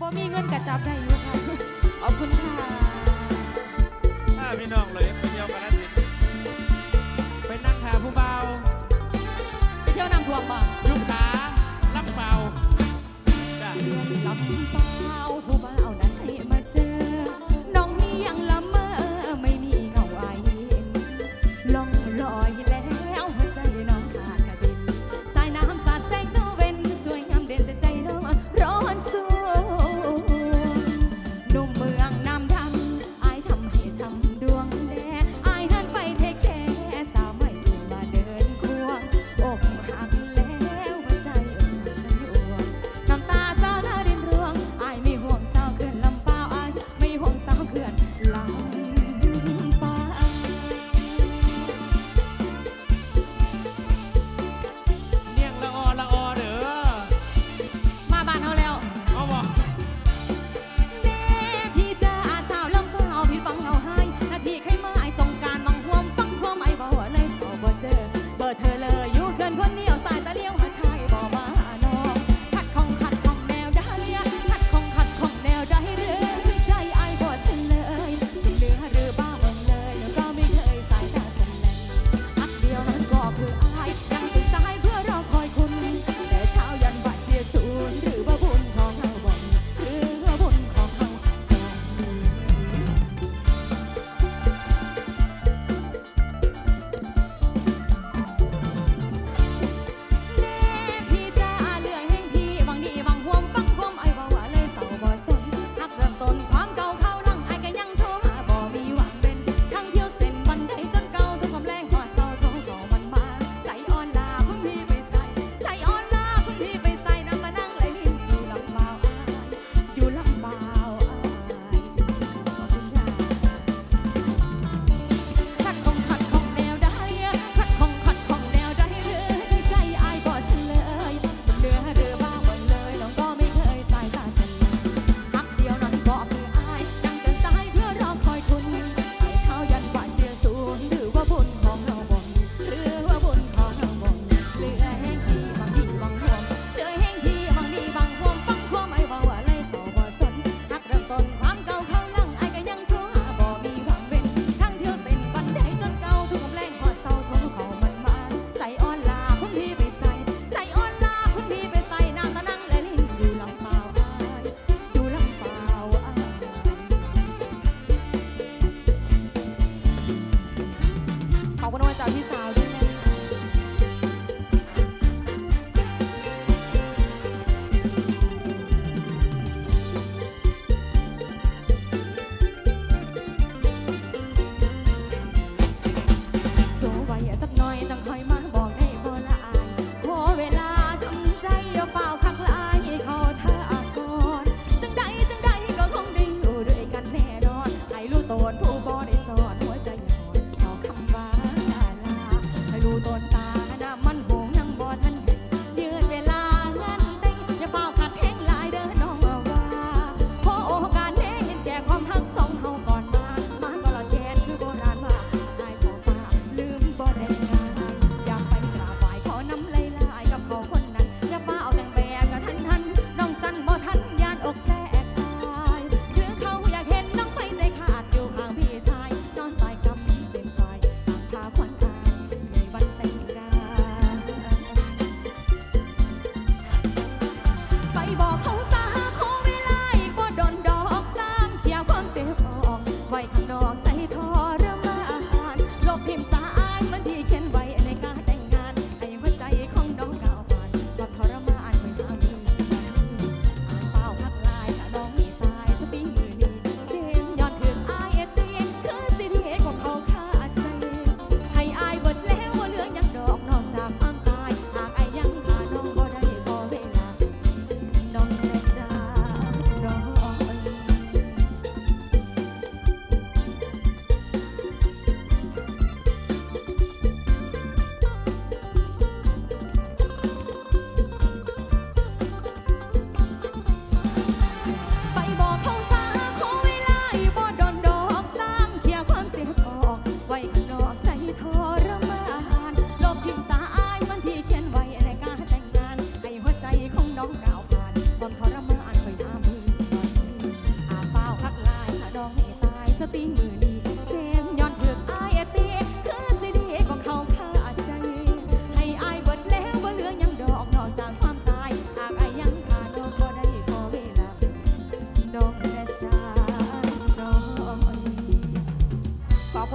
บ่มีเงินกระจับได้อยู่ค่ะ ขอบคุณค่ะถ้าพี่น้องเลยไปเที่ยวกันแล้วสิไปนั่งขาผู้เบาไปเที่ยวน้ำท่วมบ่ยุบขาลำเบาจ้ะเดือนลำเปล่าผู้บ่าว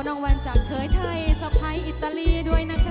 น้องวันจากเคยไทยสะพายอิตาลีด้วยนะคะ